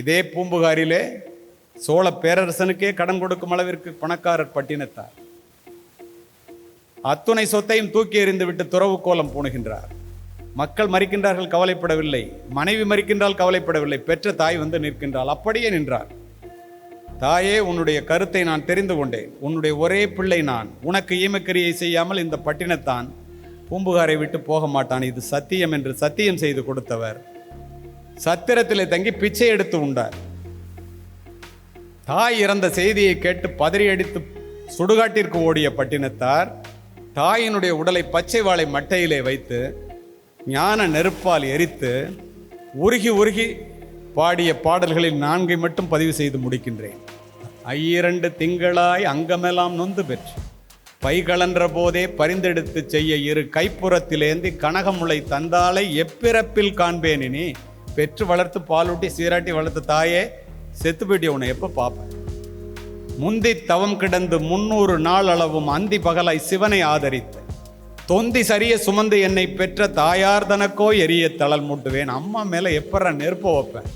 இதே பூம்புகாரிலே சோழ பேரரசனுக்கே கடன் கொடுக்கும் அளவிற்கு பணக்காரர் பட்டினத்தார். அத்துணை சொத்தையும் தூக்கி எறிந்து விட்டு துறவு கோலம் பூணுகின்றார். மக்கள் மறிக்கின்றார்கள் கவலைப்படவில்லை. மனைவி மறிக்கின்றால் கவலைப்படவில்லை. பெற்ற தாய் வந்து நிற்கின்றாள். அப்படியே நின்றார். தாயே உன்னுடைய கருத்தை நான் தெரிந்து கொண்டேன். உன்னுடைய ஒரே பிள்ளை நான். உனக்கு ஈமக்கிரியை செய்யாமல் இந்த பட்டினத்தான் பூம்புகாரை விட்டு போக மாட்டான். இது சத்தியம் என்று சத்தியம் செய்து கொடுத்தவர் சத்திரத்திலே தங்கி பிச்சை எடுத்து உண்டார். தாய் இறந்த செய்தியை கேட்டு பதறியடித்து சுடுகாட்டிற்கு ஓடிய பட்டினத்தார் தாயினுடைய உடலை பச்சை வாழை மட்டையிலே வைத்து ஞான நெருப்பால் எரித்து உருகி உருகி பாடிய பாடல்களில் நான்கை மட்டும் பதிவு செய்து முடிக்கின்றேன். ஐயிரண்டு திங்களாய் அங்கமெல்லாம் நொந்து பெற்று பைகளன்ற போதே பரிந்தெடுத்து செய்ய இரு கைப்புறத்திலேந்தி கனகமுளை தந்தாலை எப்பிறப்பில் காண்பேனினி பெற்று வளர்த்து பாலூட்டி சீராட்டி வளர்த்த தாயே செத்து போயிட்டிய உன்னை எப்போ பார்ப்பேன் முந்தி தவம் கிடந்து முன்னூறு நாள் அளவும் அந்தி பகலாய் சிவனை ஆதரித்து. தொந்தி சரிய சுமந்து என்னை பெற்ற தாயார் தனக்கோ எரிய தளல் மூட்டுவேன். அம்மா மேலே எப்பற நெருப்ப வைப்பேன்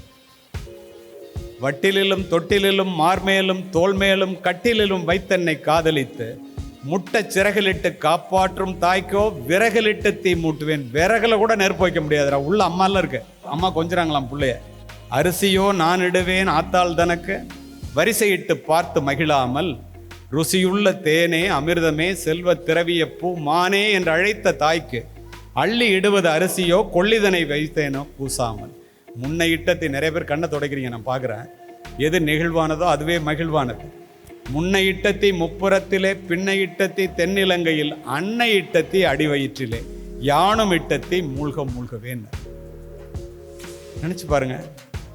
வட்டிலிலும் தொட்டிலிலும் மார்மேலும் தோல்மேலும் கட்டிலிலும் வைத்தென்னை காதலித்து முட்டை சிறகிலிட்டு காப்பாற்றும் தாய்க்கோ விறகிலிட்டு தீ மூட்டுவேன். விறகுல கூட நெருப்பு வைக்க முடியாதுடா. உள்ள அம்மாலாம் இருக்கு. அம்மா கொஞ்சிறாங்களாம் பிள்ளைய. அரிசியோ நான் இடுவேன் ஆத்தாள் தனக்கு. வரிசையிட்டு பார்த்து மகிழாமல் ருசியுள்ள தேனே அமிர்தமே செல்வ திரவிய பூ மானே என்று அழைத்த தாய்க்கு அள்ளி இடுவது அரிசியோ கொள்ளிதனை வைத்தேனோ பூசாமல். முன்னை இட்டத்தை நிறைய பேர் கண்ணை துடைக்கிறீங்க நான் பார்க்குறேன். எது நெகிழ்வானதோ அதுவே மகிழ்வானது. முன்னை இட்டத்தி முப்புறத்திலே பின்னை இட்டத்தி தென்னிலங்கையில் அன்னை இட்டத்தி அடிவயிற்றிலே யானும் இட்டத்தி மூழ்க மூழ்கவேன். நினச்சி பாருங்க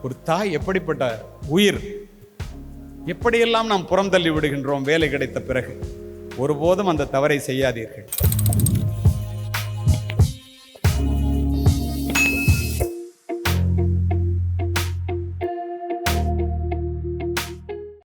ஒரு தாய் எப்படிப்பட்ட உயிர்? எப்படியெல்லாம் நாம் புறம் தள்ளி விடுகின்றோம் வேலை கிடைத்த பிறகு? ஒருபோதும் அந்த தவறை செய்யாதீர்கள்.